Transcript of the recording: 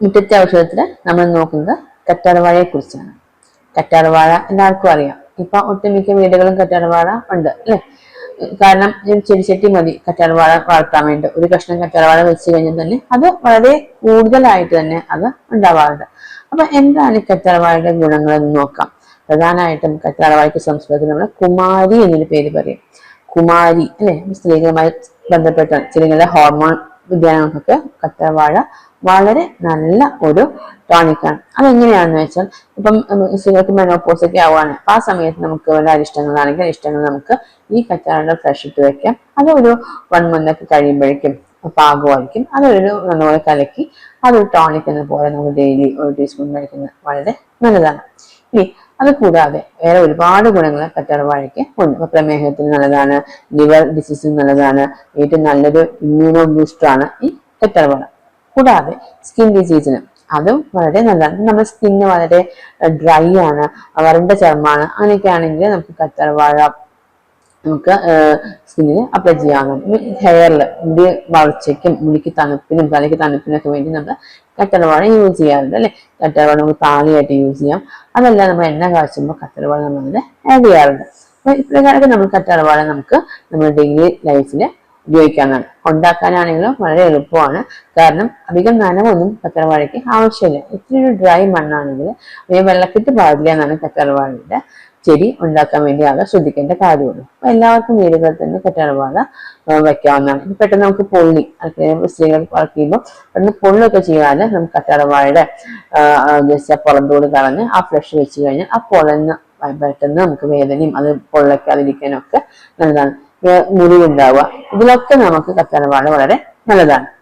മുറ്റത്തെ ഔഷധത്തിൽ നമ്മൾ നോക്കുന്നത് കറ്റാർവാഴയെ കുറിച്ചാണ് കറ്റാർവാഴ എല്ലാവർക്കും അറിയാം. ഇപ്പൊ ഒട്ടുമിക്ക വീടുകളും കറ്റാർവാഴ ഉണ്ട് അല്ലെ? കാരണം ഒരു ചെടിച്ചട്ടി മതി കറ്റാർവാഴ വളർത്താൻ വേണ്ടി. ഒരു കഷ്ണം കറ്റാർവാഴ വെച്ച് കഴിഞ്ഞാൽ തന്നെ അത് വളരെ കൂടുതലായിട്ട് തന്നെ അത് ഉണ്ടാവാറുണ്ട്. അപ്പൊ എന്താണ് കറ്റാർവാഴയുടെ ഗുണങ്ങൾ എന്ന് നോക്കാം. പ്രധാനമായിട്ടും കറ്റാർവാഴയ്ക്ക് സംസ്കൃതത്തിൽ നമ്മൾ കുമാരി എന്നൊരു പേര് പറയും. കുമാരി അല്ലെ? സ്ത്രീകളുമായി ബന്ധപ്പെട്ട സ്ത്രീകളുടെ ഹോർമോൺ വ്യതിയാനങ്ങൾക്കൊക്കെ കറ്റാർവാഴ വളരെ നല്ല ഒരു ടോണിക്കാണ് അതെങ്ങനെയാണെന്ന് വെച്ചാൽ ഇപ്പം സ്ത്രീകൾക്ക് ഒക്കെ ആവുകയാണ്. അപ്പൊ ആ സമയത്ത് നമുക്ക് വല്ല അരിഷ്ടങ്ങളാണെങ്കിൽ അരിഷ്ടങ്ങൾ നമുക്ക് ഈ കറ്റാറുടെ ഫ്രഷ് ഇട്ട് വെക്കാം. അത് ഒരു വൺ മന്ത് ഒക്കെ കഴിയുമ്പോഴേക്കും പാകമായിരിക്കും അതൊരു നല്ലപോലെ കലക്കി അതൊരു ടോണിക് എന്ന പോലെ നമുക്ക് ഡെയിലി ഒരു ടീസ്പൂൺ കഴിക്കുന്നത് വളരെ നല്ലതാണ്. ഇനി അത് കൂടാതെ വേറെ ഒരുപാട് ഗുണങ്ങൾ കറ്റാർവാഴയ്ക്ക് ഉണ്ട്. ഇപ്പൊ പ്രമേഹത്തിന് നല്ലതാണ് ലിവർ ഡിസീസിന് നല്ലതാണ് ഏറ്റവും നല്ലൊരു ഇമ്മ്യൂണോ ബൂസ്റ്റർ ആണ് ഈ കറ്റാർവാഴ കൂടാതെ സ്കിൻ ഡിസീസിന് അതും വളരെ നല്ലതാണ്. നമ്മുടെ സ്കിന്ന് വളരെ ഡ്രൈ ആണ് വരണ്ട ചർമ്മമാണ്. അങ്ങനെയൊക്കെ ആണെങ്കിൽ നമുക്ക് കറ്റാർവാഴ നമുക്ക് സ്കിന്നിന് അപ്ലൈ ചെയ്യാവുന്നതാണ്. ഹെയറിൽ മുടി വളർച്ചയ്ക്കും മുടിക്ക് തണുപ്പിനും തലയ്ക്ക് തണുപ്പിനൊക്കെ വേണ്ടി നമ്മൾ കറ്റർവാഴ യൂസ് ചെയ്യാറുണ്ട് അല്ലെ? കറ്റർവാഴ നമുക്ക് താളിയായിട്ട് യൂസ് ചെയ്യാം. അതല്ല നമ്മൾ എണ്ണ കാച്ചുമ്പോൾ കറ്റർവാഴ നമ്മൾ ആഡ് ചെയ്യാറുണ്ട്. അപ്പൊ ഇപ്രകാരമൊക്കെ നമ്മൾ കറ്റർവാഴ നമുക്ക് നമ്മുടെ ഡെയിലി ലൈഫിൽ ഉപയോഗിക്കാവുന്നതാണ് ഉണ്ടാക്കാനാണെങ്കിലും വളരെ എളുപ്പമാണ്. കാരണം അധികം നനവൊന്നും കറ്റർവാഴയ്ക്ക് ആവശ്യമില്ല. ഇത്തിരി ഒരു ഡ്രൈ മണ്ണാണെങ്കിൽ അതിന് വെള്ളക്കെട്ട് പാടില്ല എന്നാണ് കറ്റർവാഴയുടെ ചെടി ഉണ്ടാക്കാൻ വേണ്ടി ആകെ ശ്രദ്ധിക്കേണ്ട കാര്യമുള്ളൂ. അപ്പൊ എല്ലാവർക്കും വീടുകളിൽ തന്നെ കറ്റാർവാഴ വെക്കാവുന്നതാണ്. പെട്ടെന്ന് നമുക്ക് പൊള്ളി സ്ത്രീകൾ വളർത്തിയുമ്പോൾ പെട്ടെന്ന് പൊള്ളൊക്കെ ചെയ്യാതെ നമുക്ക് കറ്റാർവാഴയുടെ ജസ്റ്റ് ആ പുറന്തോട് കളഞ്ഞ് ആ ഫ്ലഷ് വെച്ച് കഴിഞ്ഞാൽ ആ പൊളന്ന് പെട്ടെന്ന് നമുക്ക് വേദനയും അത് പൊള്ളക്കാതിരിക്കാനും ഒക്കെ നല്ലതാണ് മുറിവുണ്ടാവുക ഇതിലൊക്കെ നമുക്ക് കറ്റാർവാഴ വളരെ നല്ലതാണ്.